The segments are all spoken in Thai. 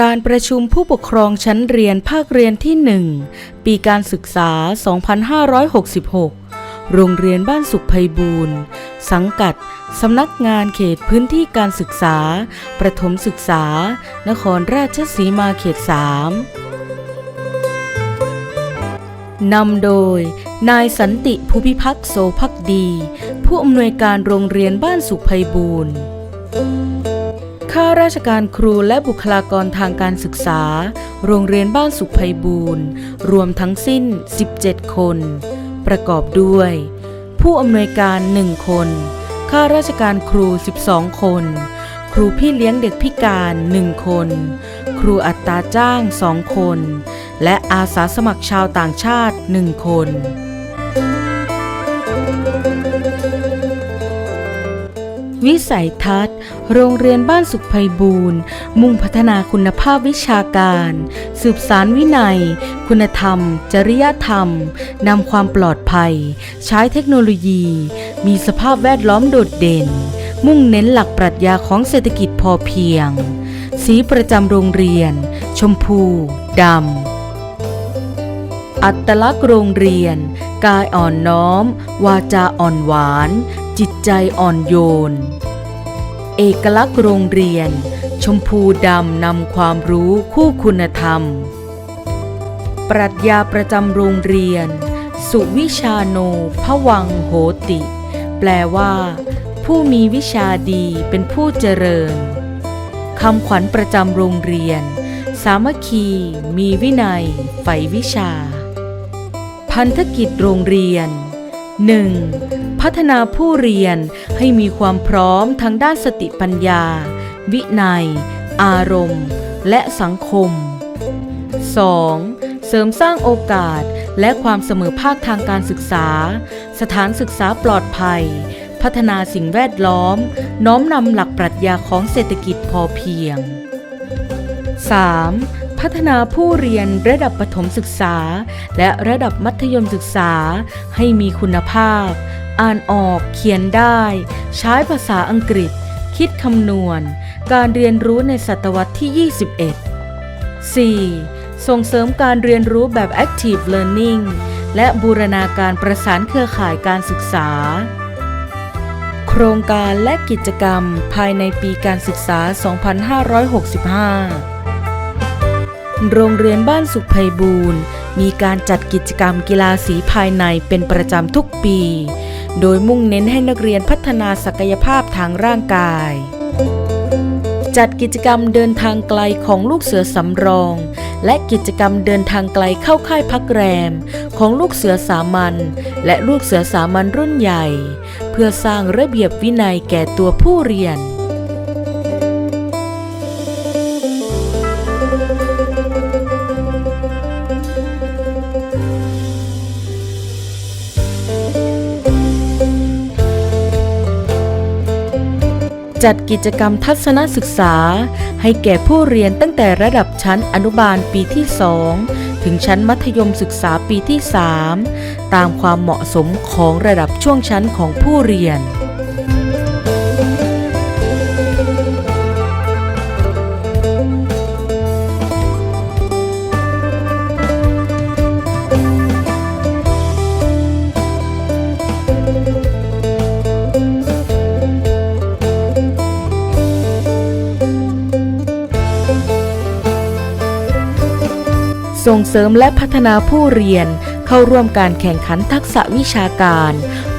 การประชุมผู้ปกครองชั้นเรียนภาคเรียนที่ 1 ปีการศึกษา 2566 โรงเรียนบ้านสุขไพบูรณ์ สังกัด สำนักงานเขตพื้นที่การศึกษา ประถมศึกษา นครราชสีมาเขต 3 นำโดย นายสันติภูพิพัฒน์โสภักดี ผู้อำนวยการโรงเรียนบ้านสุขไพบูรณ์ ข้าราชการครูและบุคลากรทางการศึกษา โรงเรียนบ้านสุขไพบูรณ์ รวมทั้งสิ้น 17 คน ประกอบด้วย ผู้อำนวยการ 1 คน ข้าราชการครู 12 คน ครูพี่เลี้ยงเด็กพิการ 1 คน ครูอัตราจ้าง 2 คน และอาสาสมัครชาวต่างชาติ 1 คน วิสัยทัศน์ โรงเรียนบ้านสุขไพบูรณ์ มุ่งพัฒนาคุณภาพวิชาการ สืบสารวินัย คุณธรรม จริยธรรม นำความปลอดภัย ใช้เทคโนโลยี มีสภาพแวดล้อมโดดเด่น มุ่งเน้นหลักปรัชญาของเศรษฐกิจพอเพียง สีประจำโรงเรียน ชมพู ดำอัตลักษณ์โรงเรียน กายอ่อนน้อม วาจาอ่อนหวาน จิตใจอ่อนโยน เอกลักษณ์โรงเรียน ชมพูดำนำความรู้คู่คุณธรรม ปรัชญาประจำโรงเรียน สุวิชาโนพวังโหติ แปลว่า ผู้มีวิชาดีเป็นผู้เจริญคำขวัญประจำโรงเรียน สามัคคี มีวินัยใฝ่วิชา พันธกิจโรงเรียน 1. พัฒนาผู้เรียนให้มีความพร้อมทางด้านสติปัญญา วินัย อารมณ์ และสังคม 2. เสริมสร้างโอกาสและความเสมอภาคทางการศึกษา สถานศึกษาปลอดภัย พัฒนาสิ่งแวดล้อม น้อมนำหลักปรัชญาของเศรษฐกิจพอเพียง 3. พัฒนาผู้เรียนระดับประถมศึกษา และระดับมัธยมศึกษาให้มีคุณภาพ อ่านออกเขียนได้ ใช้ภาษาอังกฤษ คิดคำนวณ การเรียนรู้ในศตวรรษที่ 21 4. ส่งเสริมการเรียนรู้แบบ active learning และบูรณาการประสานเครือข่ายการศึกษา โครงการและกิจกรรมภายในปีการศึกษา 2565โรงเรียนบ้านสุขไพบูรณ์มีการจัดกิจกรรมกีฬาสีภายในเป็นประจำทุกปี โดยมุ่งเน้นให้นักเรียนพัฒนาศักยภาพทางร่างกาย จัดกิจกรรมเดินทางไกลของลูกเสือสำรอง และกิจกรรมเดินทางไกลเข้าค่ายพักแรม ของลูกเสือสามัญและลูกเสือสามัญรุ่นใหญ่ เพื่อสร้างระเบียบวินัยแก่ตัวผู้เรียน จัดกิจกรรมทัศนศึกษา ให้แก่ผู้เรียนตั้งแต่ระดับชั้นอนุบาลปีที่ 2 ถึงชั้นมัธยมศึกษาปีที่ 3 ตามความเหมาะสมของระดับช่วงชั้นของผู้เรียน ส่งเสริมและพัฒนาผู้เรียนเข้าร่วมการแข่งขันทักษะวิชาการ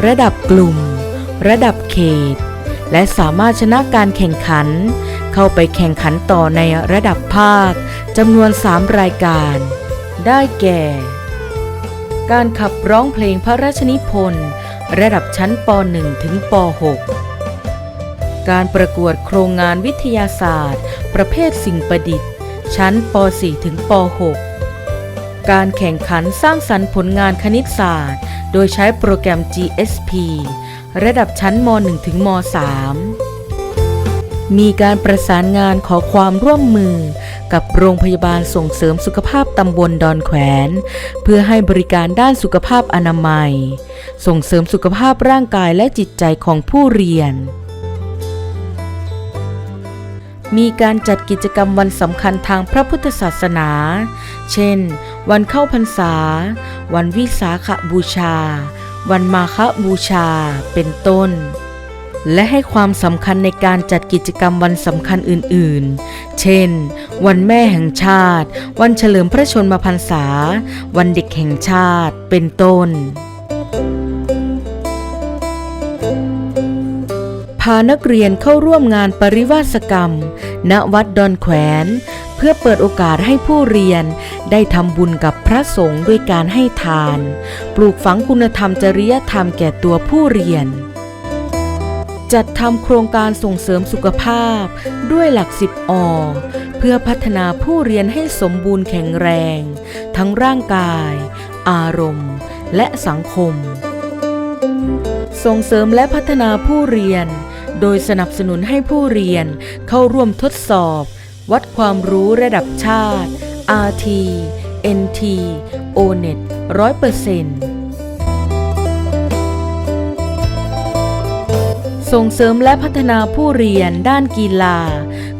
ระดับกลุ่ม ระดับเขต และสามารถชนะการแข่งขัน เข้าไปแข่งขันต่อในระดับภาคจำนวน 3 รายการ ได้แก่ การขับร้องเพลงพระราชนิพนธ์ระดับชั้นป .1 ถึงป .6 การประกวดโครงงานวิทยาศาสตร์ ประเภทสิ่งประดิษฐ์ ชั้นป .4 ถึงป .6 การแข่งขันสร้างสรรค์ผลงานคณิตศาสตร์ โดยใช้โปรแกรม GSP ระดับชั้นม .1 ถึงม .3 มีการประสานงานขอความร่วมมือกับโรงพยาบาลส่งเสริมสุขภาพตำบลดอนแขวน เพื่อให้บริการด้านสุขภาพอนามัย ส่งเสริมสุขภาพร่างกายและจิตใจของผู้เรียน มีการจัดกิจกรรมวันสำคัญทางพระพุทธศาสนา เช่น วันเข้าพรรษา วันวิสาขบูชา วันมาฆบูชา เป็นต้น และให้ความสำคัญในการจัดกิจกรรมวันสำคัญอื่น ๆ เช่น วันแม่แห่งชาติ วันเฉลิมพระชนมพรรษา วันเด็กแห่งชาติ เป็นต้นพานักเรียนเข้าร่วมงานปริวาสกรรม ณ วัดดอนแขวน พื่อเปิดโอกาสให้ผู้เรียน ได้ทำบุญกับพระสงฆ์ด้วยการให้ทาน ปลูกฝังคุณธรรมจริยธรรมแก่ตัวผู้เรียน จัดทำโครงการส่งเสริมสุขภาพ ด้วยหลักสิบอเพื่อพัฒนาผู้เรียนให้สมบูรณ์แข็งแรง ทั้งร่างกาย อารมณ์ และสังคม ส่งเสริมและพัฒนาผู้เรียน โดยสนับสนุนให้ผู้เรียนเข้าร่วมทดสอบ วัดความรู้ระดับชาติ RT NT ONET 100%ส่งเสริมและพัฒนาผู้เรียนด้านกีฬา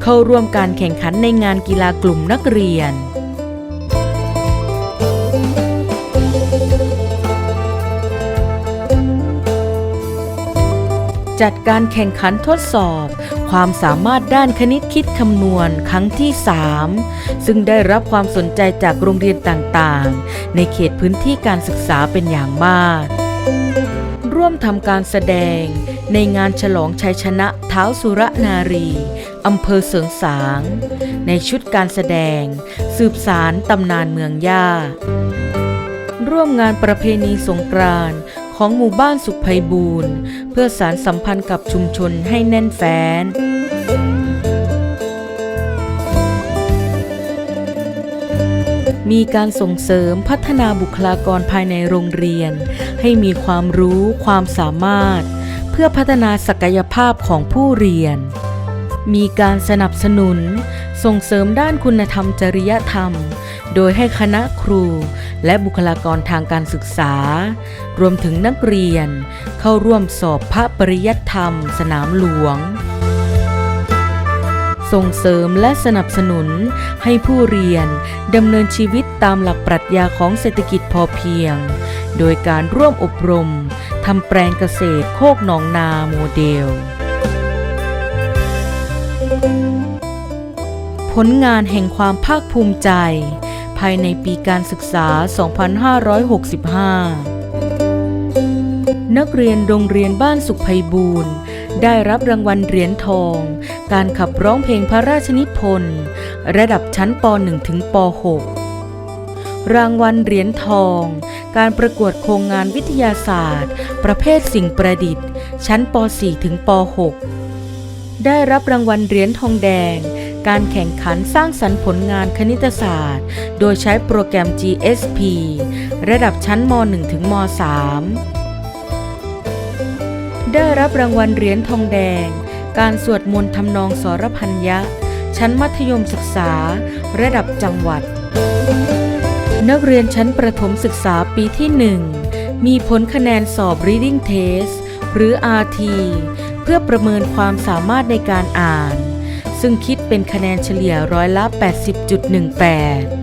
เข้าร่วมการแข่งขันในงานกีฬากลุ่มนักเรียน จัดการแข่งขันทดสอบ ความสามารถด้านคณิตคิดคำนวณครั้งที่ 3 ซึ่งได้รับความสนใจจากโรงเรียนต่างๆ ในเขตพื้นที่การศึกษาเป็นอย่างมาก ร่วมทำการแสดง ในงานฉลองชัยชนะเท้าสุรนารีอำเภอเสริงสาง ในชุดการแสดง สืบสารตำนานเมืองย่าร่วมงานประเพณีสงกรานต์ ของหมู่บ้านสุขภัยบูรณ์เพื่อสารสัมพันธ์กับชุมชนให้แน่นแฟ้นมีการส่งเสริมพัฒนาบุคลากรภายในโรงเรียน ให้มีความรู้ความสามารถ เพื่อพัฒนาศักยภาพของผู้เรียน มีการสนับสนุน ส่งเสริมด้านคุณธรรมจริยธรรม โดยให้คณะครู และบุคลากรทางการศึกษา รวมถึงนักเรียน เข้าร่วมสอบพระปริยัติธรรม สนามหลวง ส่งเสริมและสนับสนุนให้ผู้เรียนดำเนินชีวิตตามหลักปรัชญาของเศรษฐกิจพอเพียง โดยการร่วมอบรมทำแปลงเกษตรโคกหนองนาโมเดล ผลงานแห่งความภาคภูมิใจ ภายในปีการศึกษา 2565 นักเรียนโรงเรียนบ้านสุขภัยบูรณ์ได้รับรางวัลเหรียญทอง การขับร้องเพลงพระราชนิพนธ์ระดับชั้นป .1 ถึงป .6 รางวัลเหรียญทอง การประกวดโครงงานวิทยาศาสตร์ ประเภทสิ่งประดิษฐ์ ชั้นป .4 ถึงป .6 ได้รับรางวัลเหรียญทองแดง การแข่งขันสร้างสรรค์ผลงานคณิตศาสตร์ โดยใช้โปรแกรม GSP ระดับชั้นม .1 ถึงม .3 ได้รับรางวัลเหรียญทองแดง การสวดมนต์ทำนองสรพัญญะชั้นมัธยมศึกษา ระดับจังหวัด นักเรียนชั้นประถมศึกษาปีที่ 1 มีผลคะแนนสอบ Reading Test หรือ RT เพื่อประเมินความสามารถในการอ่าน ซึ่งคิดเป็นคะแนนเฉลี่ยร้อยละ 80.18